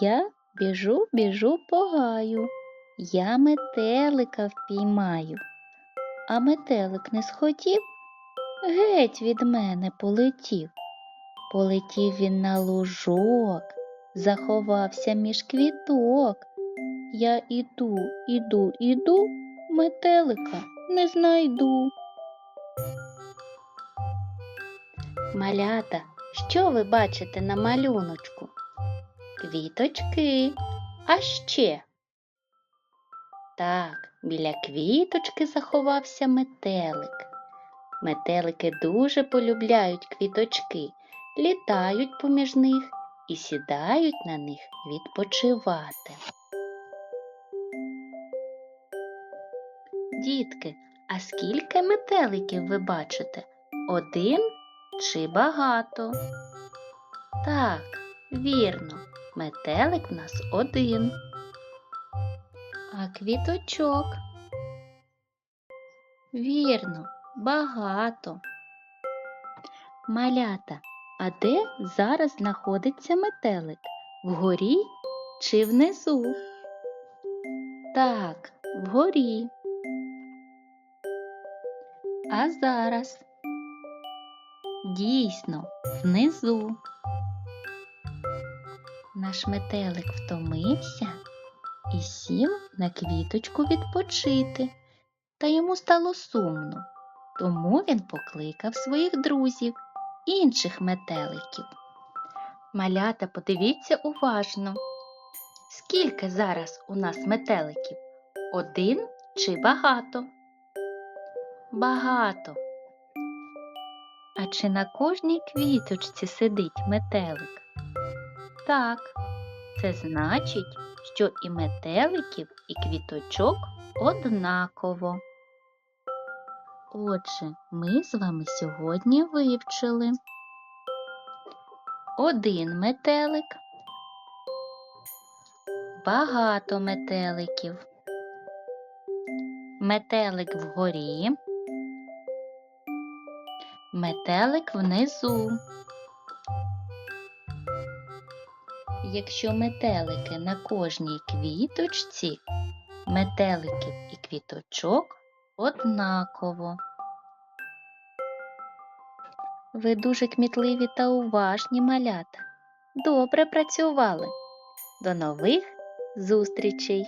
Я біжу, біжу по гаю, я метелика впіймаю. А метелик не схотів, геть від мене полетів. Полетів він на лужок, заховався між квіток. Я іду, іду, іду, метелика не знайду. Малята, що ви бачите на малюночку? Квіточки. А ще. Так, біля квіточки заховався метелик. Метелики дуже полюбляють квіточки, літають поміж них і сідають на них відпочивати. Дітки, а скільки метеликів ви бачите? Один чи багато? Так, вірно, метелик в нас один. А квіточок? Вірно, багато. Малята, а де зараз знаходиться метелик? Вгорі чи внизу? Так, вгорі. А зараз? Дійсно, внизу. Наш метелик втомився і сів на квіточку відпочити, та йому стало сумно, тому він покликав своїх друзів, інших метеликів. Малята, подивіться уважно. Скільки зараз у нас метеликів? Один чи багато? Багато. А чи на кожній квіточці сидить метелик? Так, це значить, що і метеликів, і квіточок однаково. Отже, ми з вами сьогодні вивчили один метелик, багато метеликів, метелик вгорі, метелик внизу. Якщо метелики на кожній квіточці, метеликів і квіточок однаково. Ви дуже кмітливі та уважні малята. Добре працювали. До нових зустрічей!